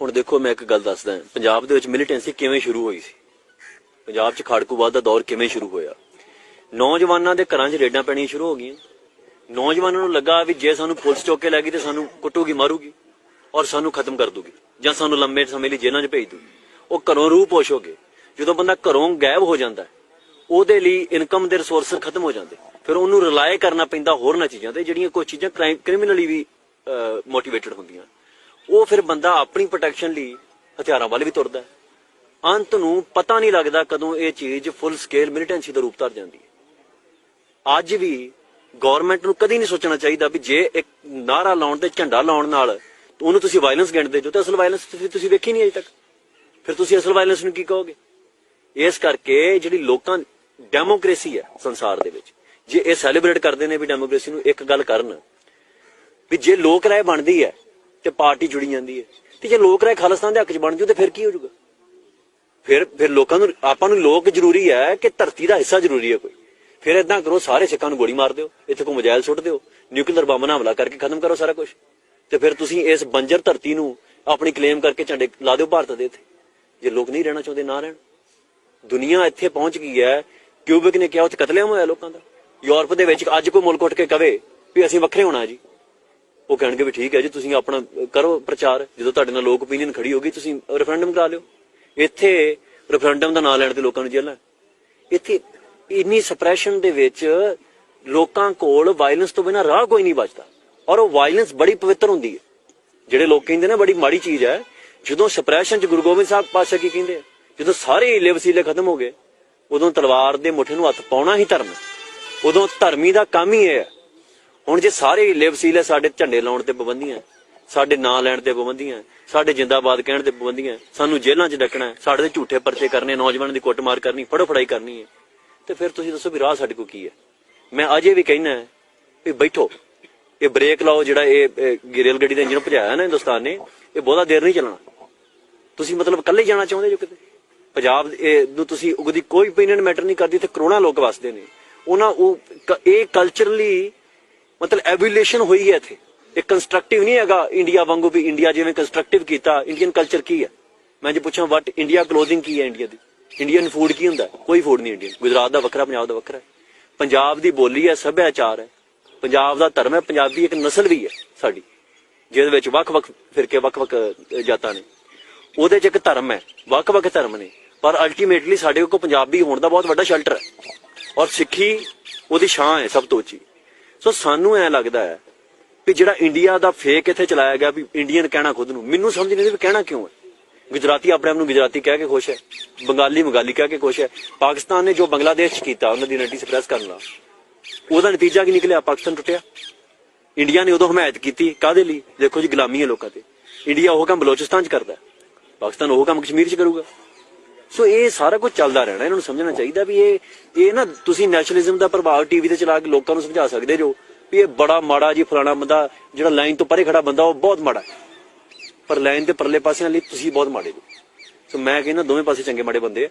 ਹੁਣ ਦੇਖੋ ਮੈਂ ਇੱਕ ਗੱਲ ਦੱਸਦਾ ਪੰਜਾਬ ਦੇ ਵਿੱਚ ਮਿਲੀਟੈਂਸੀ ਕਿਵੇਂ ਸ਼ੁਰੂ ਹੋਈ ਸੀ? ਪੰਜਾਬ 'ਚ ਖਾੜਕੂਵਾਦ ਦਾ ਦੌਰ ਕਿਵੇਂ ਸ਼ੁਰੂ ਹੋਇਆ? ਨੌਜਵਾਨਾਂ ਦੇ ਘਰਾਂ 'ਚ ਰੇਡਾਂ ਪੈਣੀਆਂ ਸ਼ੁਰੂ ਹੋ ਗਈਆਂ। ਨੌਜਵਾਨਾਂ ਨੂੰ ਲੱਗਾ ਵੀ ਜੇ ਸਾਨੂੰ ਪੁਲਿਸ ਚੁੱਕ ਕੇ ਤੇ ਸਾਨੂੰ ਕੁੱਟੂਗੀ ਮਾਰੂਗੀ ਔਰ ਸਾਨੂੰ ਖਤਮ ਕਰ ਦੂਗੀ ਜਾਂ ਸਾਨੂੰ ਲੰਮੇ ਸਮੇਂ ਲਈ ਜੇਲ੍ਹਾਂ 'ਚ ਭੇਜ ਦੂਗੀ। ਉਹ ਘਰੋਂ ਰੂਹ ਪੋਸ਼ ਹੋ ਗਏ। ਜਦੋਂ ਬੰਦਾ ਘਰੋਂ ਗਾਇਬ ਹੋ ਜਾਂਦਾ ਹੈ, ਉਹਦੇ ਲਈ ਇਨਕਮ ਦੇ ਰਿਸੋਰਸ ਖਤਮ ਹੋ ਜਾਂਦੇ। ਫਿਰ ਉਹਨੂੰ ਰਿਲਾਈ ਕਰਨਾ ਪੈਂਦਾ ਹੋਰਨਾਂ ਚੀਜ਼ਾਂ ਤੇ ਜਿਹੜੀਆਂ ਕੋਈ ਚੀਜ਼ਾਂ ਕ੍ਰਾਈਮ ਕ੍ਰਿਮੀਨਲੀ ਵੀ ਮੋਟੀਵੇਟਡ ਹੁੰਦੀਆਂ। ਉਹ ਫਿਰ ਬੰਦਾ ਆਪਣੀ ਪ੍ਰੋਟੈਕਸ਼ਨ ਲਈ ਹਥਿਆਰਾਂ ਵੱਲ ਵੀ ਤੁਰਦਾ ਹੈ। ਅੰਤ ਨੂੰ ਪਤਾ ਨਹੀਂ ਲੱਗਦਾ ਕਦੋਂ ਇਹ ਚੀਜ਼ ਫੁੱਲ ਸਕੇਲ ਮਿਲੀਟੈਂਸੀ ਦਾ ਰੂਪ ਧਰ ਜਾਂਦੀ ਹੈ। ਅੱਜ ਵੀ ਗਵਰਨਮੈਂਟ ਨੂੰ ਕਦੀ ਨਹੀਂ ਸੋਚਣਾ ਚਾਹੀਦਾ ਵੀ ਜੇ ਇੱਕ ਨਾਰਾ ਲਾਉਣ ਤੇ ਝੰਡਾ ਲਾਉਣ ਨਾਲ ਉਹਨੂੰ ਤੁਸੀਂ ਵਾਇਲੈਂਸ ਗਿਣਦੇ ਜੋ ਤੇ ਅਸਲ ਵਾਇਲੈਂਸ ਤੁਸੀਂ ਤੁਸੀਂ ਵੇਖੀ ਨਹੀਂ ਅਜੇ ਤੱਕ। ਫਿਰ ਤੁਸੀਂ ਅਸਲ ਵਾਇਲੈਂਸ ਨੂੰ ਕੀ ਕਹੋਗੇ? ਇਸ ਕਰਕੇ ਜਿਹੜੀ ਲੋਕਾਂ ਡੈਮੋਕ੍ਰੇਸੀ ਹੈ ਸੰਸਾਰ ਦੇ ਵਿੱਚ, ਜੇ ਇਹ ਸੈਲੀਬ੍ਰੇਟ ਕਰਦੇ ਨੇ ਵੀ ਡੈਮੋਕ੍ਰੇਸੀ ਨੂੰ ਇੱਕ ਗੱਲ ਕਰਨ, ਵੀ ਜੇ ਲੋਕ ਰਾਏ ਬਣਦੀ ਹੈ ਤੇ ਪਾਰਟੀ ਜੁੜੀ ਜਾਂਦੀ ਹੈ। ਤੇ ਜੇ ਲੋਕ ਰਾਏ ਖਾਲਿਸਤਾਨ ਦੇ ਹੱਕ 'ਚ ਬਣ ਜੂ ਤੇ ਫਿਰ ਕੀ ਹੋ ਜਾਊਗਾ ਫਿਰ ਫਿਰ ਲੋਕਾਂ ਨੂੰ, ਆਪਾਂ ਨੂੰ ਲੋਕ ਜ਼ਰੂਰੀ ਹੈ ਕਿ ਧਰਤੀ ਦਾ ਹਿੱਸਾ ਜ਼ਰੂਰੀ ਹੈ ਕੋਈ। ਫਿਰ ਇਦਾਂ ਕਰੋ, ਸਾਰੇ ਸਿੱਖਾਂ ਨੂੰ ਗੋਲੀ ਮਾਰ ਦਿਓ, ਇੱਥੇ ਕੋ ਮਜਾਇਲ ਸੁੱਟ ਦਿਓ, ਨਿਊਕਲੀਅਰ ਬੰਬ ਨਾਲ ਹਮਲਾ ਕਰਕੇ ਖਤਮ ਕਰੋ ਸਾਰਾ ਕੁਝ ਤੇ ਫਿਰ ਤੁਸੀਂ ਇਸ ਬੰਜਰ ਧਰਤੀ ਨੂੰ ਆਪਣੀ ਕਲੇਮ ਕਰਕੇ ਝੰਡੇ ਲਾ ਦਿਓ ਭਾਰਤ ਦੇ ਇੱਥੇ। ਜੇ ਲੋਕ ਨਹੀਂ ਰਹਿਣਾ ਚਾਹੁੰਦੇ, ਨਾ ਰਹਿਣ। ਦੁਨੀਆ ਇੱਥੇ ਪਹੁੰਚ ਗਈ ਹੈ, ਕਿਊਬਿਕ ਨੇ ਕਿਹਾ ਉੱਥੇ ਕਤਲੇਆਮ ਹੋਇਆ ਲੋਕਾਂ ਦਾ। ਯੂਰਪ ਦੇ ਵਿੱਚ ਅੱਜ ਕੋਈ ਮੁਲਕ ਉੱਠ ਕੇ ਕਵੇ ਵੀ ਅਸੀਂ ਵੱਖਰੇ ਹੋਣਾ ਜੀ। ਉਹ ਕਹਿਣਗੇ ਵੀ ਠੀਕ ਹੈ ਜੀ, ਤੁਸੀਂ ਆਪਣਾ ਕਰੋ ਪ੍ਰਚਾਰ। ਜਦੋਂ ਤੁਹਾਡੇ ਨਾਲ ਲੋਕ ਓਪੀਨੀਅਨ ਖੜੀ ਹੋਗੀ ਤੁਸੀਂ ਰੈਫਰੈਂਡਮ ਕਰਾ ਲਿਓ। ਇੱਥੇ ਰੈਫਰੈਂਡਮ ਦਾ ਨਾਂ ਲੈਣ ਤੇ ਲੋਕਾਂ ਨੂੰ ਜੇਲ੍ਹਾਂ ਇੱਥੇ ਇੰਨੀ ਸਪਰੈਸ਼ਨ ਦੇ ਵਿੱਚ ਲੋਕਾਂ ਕੋਲ ਵਾਇਲੈਂਸ ਤੋਂ ਬਿਨਾਂ ਰਾਹ ਕੋਈ ਨਹੀਂ ਬਚਦਾ। ਔਰ ਉਹ ਵਾਇਲੈਂਸ ਬੜੀ ਪਵਿੱਤਰ ਹੁੰਦੀ ਹੈ। ਜਿਹੜੇ ਲੋਕ ਕਹਿੰਦੇ ਨੇ, ਬੜੀ ਮਾੜੀ ਚੀਜ਼ ਹੈ। ਜਦੋਂ ਸਪਰੈਸ਼ਨ ਚ ਗੁਰੂ ਗੋਬਿੰਦ ਸਾਹਿਬ ਪਾਤਸ਼ਾਹ ਕੀ ਕਹਿੰਦੇ ਜਦੋਂ ਸਾਰੇ ਹੀਲੇ ਵਸੀਲੇ ਖਤਮ ਹੋ ਗਏ, ਉਦੋਂ ਤਲਵਾਰ ਦੇ ਮੁੱਠੇ ਨੂੰ ਹੱਥ ਪਾਉਣਾ ਹੀ ਧਰਮ ਉਦੋਂ ਧਰਮੀ ਦਾ ਕੰਮ ਹੀ ਇਹ ਹੈ। ਹੁਣ ਜੇ ਸਾਰੇ ਹੀਲੇ ਵਸੀਲੇ ਸਾਡੇ ਝੰਡੇ ਲਾਉਣ ਤੇ ਪਾਬੰਦੀਆਂ ਸਾਡੇ ਨਾਂ ਲੈਣ ਤੇ ਪਾਬੰਦੀਆਂ ਸਾਡੇ ਜਿੰਦਾਬਾਦ ਕਹਿਣ ਤੇ ਪਾਬੰਦੀਆਂ ਸਾਨੂੰ ਜੇਲ੍ਹਾਂ 'ਚ ਡੱਕਣਾ ਸਾਡੇ ਤੇ ਝੂਠੇ ਪਰਚੇ ਕਰਨੇ, ਨੌਜਵਾਨਾਂ ਦੀ ਕੁੱਟਮਾਰ ਕਰਨੀ ਫੜੋ ਫੜਾਈ ਕਰਨੀ ਹੈ, ਤੇ ਫਿਰ ਤੁਸੀਂ ਦੱਸੋ ਵੀ ਰਾਹ ਸਾਡੇ ਕੋਲ ਕੀ ਹੈ? ਮੈਂ ਅਜੇ ਵੀ ਕਹਿਣਾ ਵੀ ਬੈਠੋ, ਇਹ ਬ੍ਰੇਕ ਲਾਓ ਜਿਹੜਾ ਇਹ ਰੇਲ ਗੱਡੀ ਦਾ ਇੰਜਨ ਭਜਾਇਆ ਨਾ ਹਿੰਦੁਸਤਾਨ ਨੇ, ਇਹ ਬਹੁਤਾ ਦੇਰ ਨਹੀਂ ਚੱਲਣਾ। ਤੁਸੀਂ ਮਤਲਬ ਇਕੱਲੇ ਜਾਣਾ ਚਾਹੁੰਦੇ ਜੋ ਕਿਤੇ? ਪੰਜਾਬ ਨੂੰ ਤੁਸੀਂ ਉਹਦੀ ਕੋਈ ਓਪੀਨੀਅਨ ਮੈਟਰ ਨਹੀਂ ਕਰਦੀ ਤੇ ਕਰੋੜਾਂ ਲੋਕ ਵਸਦੇ ਨੇ। ਉਹਨਾਂ ਉਹ ਇਹ ਕਲਚਰਲੀ ਮਤਲਬ ਐਵੋਲੂਸ਼ਨ ਹੋਈ ਹੈ ਇੱਥੇ। ਇਹ ਕੰਸਟਰਕਟਿਵ ਨਹੀਂ ਹੈਗਾ ਇੰਡੀਆ ਵਾਂਗੂ ਵੀ ਇੰਡੀਆ ਜਿਵੇਂ ਕੰਸਟਰਕਟਿਵ ਕੀਤਾ ਇੰਡੀਅਨ ਕਲਚਰ ਕੀ ਹੈ? ਮੈਂ ਜੇ ਪੁੱਛਾਂ ਵਟ ਇੰਡੀਆ ਕਲੋਥਿੰਗ ਕੀ ਹੈ ਇੰਡੀਆ ਦੀ? ਇੰਡੀਅਨ ਫੂਡ ਕੀ ਹੁੰਦਾ? ਕੋਈ ਫੂਡ ਨਹੀਂ ਇੰਡੀਅਨ ਗੁਜਰਾਤ ਦਾ ਵੱਖਰਾ, ਪੰਜਾਬ ਦਾ ਵੱਖਰਾ ਹੈ। ਪੰਜਾਬ ਦੀ ਬੋਲੀ ਹੈ, ਸੱਭਿਆਚਾਰ ਹੈ। ਪੰਜਾਬ ਦਾ ਧਰਮ ਹੈ, ਪੰਜਾਬੀ ਇੱਕ ਨਸਲ ਵੀ ਹੈ ਸਾਡੀ, ਜਿਹਦੇ ਵਿੱਚ ਵੱਖ-ਵੱਖ ਫਿਰਕੇ ਵੱਖ-ਵੱਖ ਜਾਤਾਂ ਨੇ। ਉਹਦੇ 'ਚ ਇੱਕ ਧਰਮ ਹੈ ਵੱਖ-ਵੱਖ ਧਰਮ ਨੇ। ਪਰ ਅਲਟੀਮੇਟਲੀ ਸਾਡੇ ਕੋਲ ਪੰਜਾਬੀ ਹੋਣ ਦਾ ਬਹੁਤ ਵੱਡਾ ਸ਼ੈਲਟਰ ਹੈ। ਔਰ ਸਿੱਖੀ ਉਹਦੀ ਛਾਂ ਹੈ ਸਭ ਤੋਂ ਉੱਚੀ। ਸੋ ਸਾਨੂੰ ਐ ਲੱਗਦਾ ਹੈ ਵੀ ਜਿਹੜਾ ਇੰਡੀਆ ਦਾ ਫੇਕ ਇੱਥੇ ਚਲਾਇਆ ਗਿਆ ਵੀ ਇੰਡੀਅਨ ਕਹਿਣਾ ਖੁਦ ਨੂੰ, ਮੈਨੂੰ ਸਮਝ ਨਹੀਂ ਆਉਂਦੀ ਵੀ ਕਹਿਣਾ ਕਿਉਂ ਹੈ? ਗੁਜਰਾਤੀ ਆਪਣੇ ਆਪ ਨੂੰ ਗੁਜਰਾਤੀ ਕਹਿ ਕੇ ਖੁਸ਼ ਹੈ, ਬੰਗਾਲੀ ਬੰਗਾਲੀ ਕਹਿ ਕੇ ਖੁਸ਼ ਹੈ। ਪਾਕਿਸਤਾਨ ਨੇ ਜੋ ਬੰਗਲਾਦੇਸ਼ 'ਚ ਕੀਤਾ, ਉਹਨਾਂ ਦੀ ਆਇਡੈਂਟੀ ਸਪਰੈਸ ਕਰਨ ਨਾਲ ਉਹਦਾ ਨਤੀਜਾ ਕੀ ਨਿਕਲਿਆ? ਪਾਕਿਸਤਾਨ ਟੁੱਟਿਆ। ਇੰਡੀਆ ਨੇ ਉਦੋਂ ਹਮਾਇਤ ਕੀਤੀ ਕਾਦੇ ਲਈ? ਦੇਖੋ ਜੀ, ਗੁਲਾਮੀ ਹੈ ਲੋਕਾਂ ਤੇ। ਇੰਡੀਆ ਉਹ ਕੰਮ ਬਲੋਚਿਸਤਾਨ 'ਚ ਕਰਦਾ ਪਾਕਿਸਤਾਨ ਉਹ ਕੰਮ ਕਸ਼ਮੀਰ 'ਚ ਕਰੂਗਾ। ਸੋ ਇਹ ਸਾਰਾ ਕੁਝ ਚੱਲਦਾ ਰਹਿਣਾ, ਇਹਨਾਂ ਨੂੰ ਸਮਝਣਾ ਚਾਹੀਦਾ ਵੀ ਇਹ ਇਹ ਨਾ ਤੁਸੀਂ ਨੈਸ਼ਨਲਿਜ਼ਮ ਦਾ ਪ੍ਰਭਾਵ ਟੀਵੀ ਤੇ ਚਲਾ ਕੇ ਲੋਕਾਂ ਨੂੰ ਸਮਝਾ ਸਕਦੇ ਜੋ ਵੀ ਇਹ ਬੜਾ ਮਾੜਾ ਜੀ ਫਲਾਣਾ ਬੰਦਾ, ਜਿਹੜਾ ਲਾਈਨ ਤੋਂ ਪਰੇ ਖੜਾ ਬੰਦਾ, ਉਹ ਬਹੁਤ ਮਾੜਾ ਪਰ ਲਾਈਨ ਦੇ ਪਰਲੇ ਪਾਸਿਆਂ ਲਈ ਤੁਸੀਂ ਬਹੁਤ ਮਾੜੇ ਜੋ ਸੋ ਮੈਂ ਕਹਿੰਦਾ ਦੋਵੇਂ ਪਾਸੇ ਚੰਗੇ ਮਾੜੇ ਬੰਦੇ ਆ।